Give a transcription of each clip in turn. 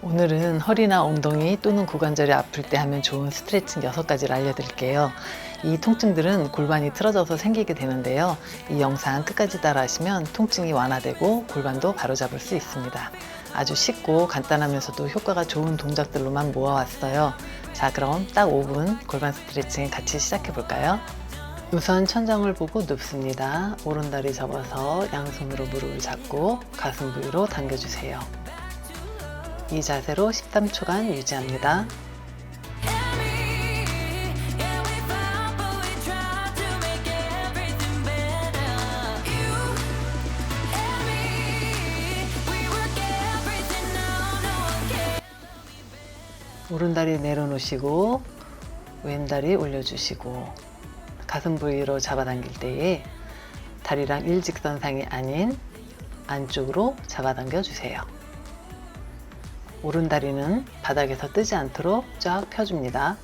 오늘은 허리나 엉덩이 또는 고관절이 아플 때 하면 좋은 스트레칭 6가지를 알려드릴게요. 이 통증들은 골반이 틀어져서 생기게 되는데요. 이 영상 끝까지 따라 하시면 통증이 완화되고 골반도 바로잡을 수 있습니다. 아주 쉽고 간단하면서도 효과가 좋은 동작들로만 모아왔어요. 자, 그럼 딱 5분 골반 스트레칭 같이 시작해 볼까요? 우선 천장을 보고 눕습니다. 오른다리 접어서 양손으로 무릎을 잡고 가슴 부위로 당겨주세요. 이 자세로 13초간 유지합니다. 오른다리 내려놓으시고 왼다리 올려주시고 가슴 부위로 잡아당길 때에 다리랑 일직선상이 아닌 안쪽으로 잡아당겨 주세요. 오른다리는 바닥에서 뜨지 않도록 쫙 펴줍니다.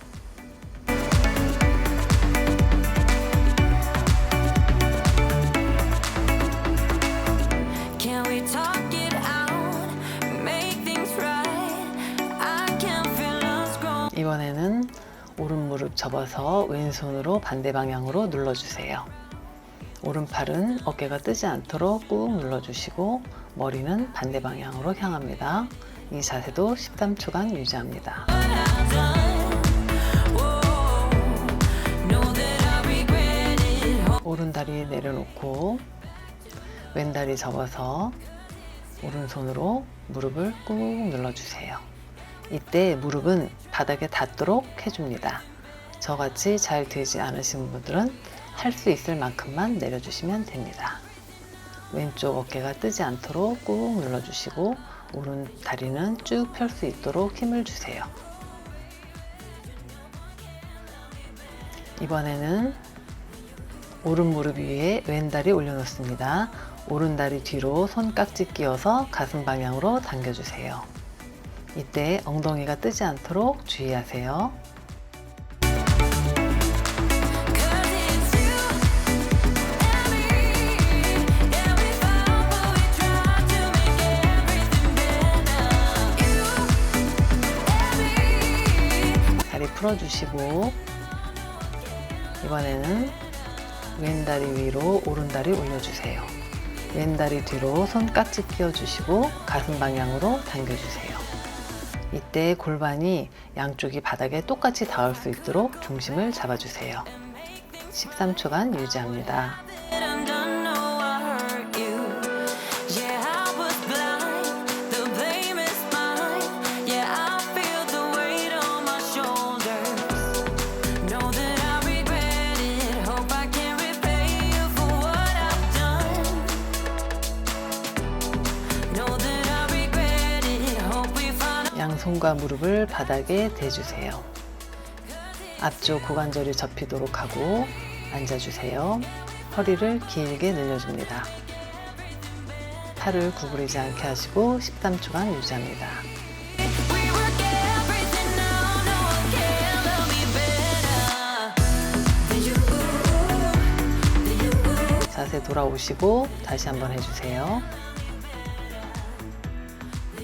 이번에는 오른 무릎 접어서 왼손으로 반대 방향으로 눌러주세요. 오른팔은 어깨가 뜨지 않도록 꾹 눌러주시고 머리는 반대 방향으로 향합니다. 이 자세도 13초간 유지합니다. 오른다리 내려놓고 왼다리 접어서 오른손으로 무릎을 꾹 눌러주세요. 이때 무릎은 바닥에 닿도록 해줍니다. 저같이 잘 되지 않으신 분들은 할 수 있을 만큼만 내려주시면 됩니다. 왼쪽 어깨가 뜨지 않도록 꾹 눌러주시고 오른 다리는 쭉 펼 수 있도록 힘을 주세요. 이번에는 오른 무릎 위에 왼 다리 올려놓습니다. 오른 다리 뒤로 손깍지 끼워서 가슴 방향으로 당겨주세요. 이때 엉덩이가 뜨지 않도록 주의하세요. 풀어주시고 이번에는 왼다리 위로 오른다리 올려주세요. 왼다리 뒤로 손깍지 끼워주시고 가슴 방향으로 당겨주세요. 이때 골반이 양쪽이 바닥에 똑같이 닿을 수 있도록 중심을 잡아주세요. 13초간 유지합니다. 손과 무릎을 바닥에 대주세요. 앞쪽 고관절이 접히도록 하고 앉아주세요. 허리를 길게 늘려줍니다. 팔을 구부리지 않게 하시고 13초간 유지합니다. 자세 돌아오시고 다시 한번 해주세요.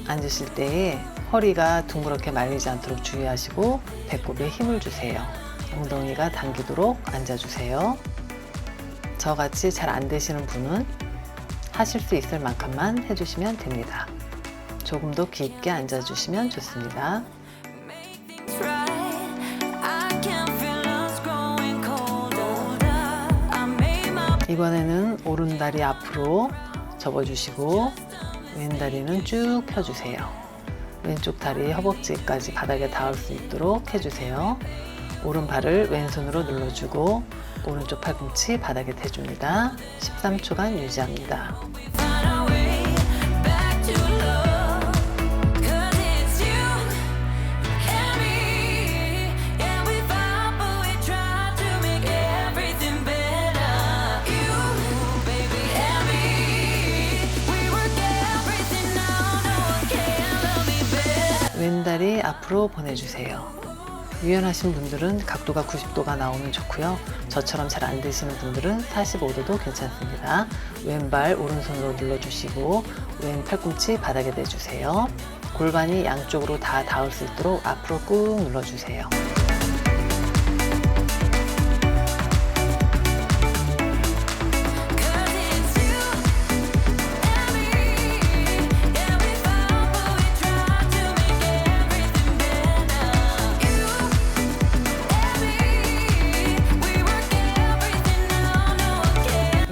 앉으실 때에 허리가 둥그렇게 말리지 않도록 주의하시고 배꼽에 힘을 주세요. 엉덩이가 당기도록 앉아주세요. 저같이 잘 안 되시는 분은 하실 수 있을 만큼만 해주시면 됩니다. 조금 더 깊게 앉아주시면 좋습니다. 이번에는 오른 다리 앞으로 접어주시고 왼 다리는 쭉 펴주세요. 왼쪽 다리 허벅지까지 바닥에 닿을 수 있도록 해주세요. 오른발을 왼손으로 눌러주고 오른쪽 팔꿈치 바닥에 대줍니다. 13초간 유지합니다. 왼다리 앞으로 보내주세요. 유연하신 분들은 각도가 90도가 나오면 좋고요. 저처럼 잘 안 되시는 분들은 45도도 괜찮습니다. 왼발 오른손으로 눌러주시고 왼 팔꿈치 바닥에 대주세요. 골반이 양쪽으로 다 닿을 수 있도록 앞으로 꾹 눌러주세요.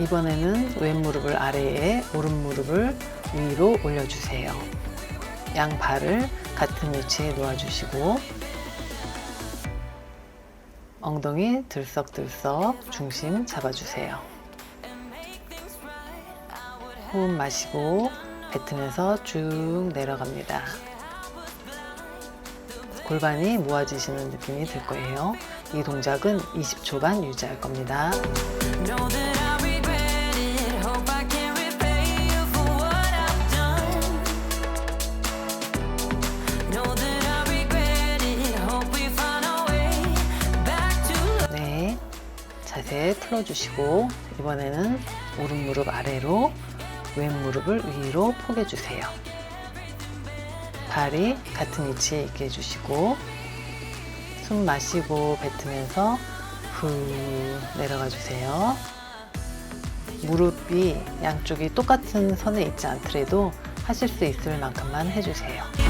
이번에는 왼 무릎을 아래에 오른 무릎을 위로 올려주세요. 양 발을 같은 위치에 놓아주시고 엉덩이 들썩들썩 중심 잡아주세요. 호흡 마시고 뱉으면서 쭉 내려갑니다. 골반이 모아지시는 느낌이 들 거예요. 이 동작은 20초간 유지할 겁니다. 풀어주시고, 이번에는 오른 무릎 아래로, 왼 무릎을 위로 포개주세요. 발이 같은 위치에 있게 해주시고, 숨 마시고 뱉으면서 후 내려가 주세요. 무릎이 양쪽이 똑같은 선에 있지 않더라도 하실 수 있을 만큼만 해주세요.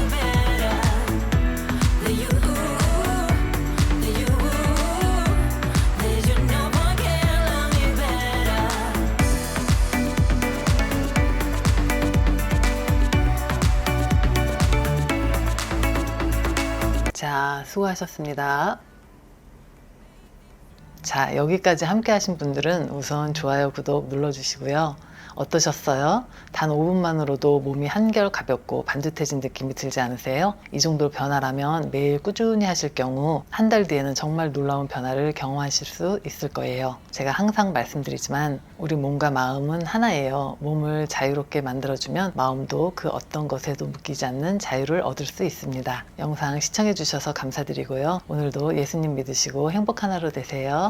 수고하셨습니다. 자, 여기까지 함께 하신 분들은 우선 좋아요, 구독 눌러주시고요. 어떠셨어요? 단 5분만으로도 몸이 한결 가볍고 반듯해진 느낌이 들지 않으세요? 이 정도 변화라면 매일 꾸준히 하실 경우 한 달 뒤에는 정말 놀라운 변화를 경험하실 수 있을 거예요. 제가 항상 말씀드리지만 우리 몸과 마음은 하나예요. 몸을 자유롭게 만들어주면 마음도 그 어떤 것에도 묶이지 않는 자유를 얻을 수 있습니다. 영상 시청해주셔서 감사드리고요. 오늘도 예수님 믿으시고 행복한 하루 되세요.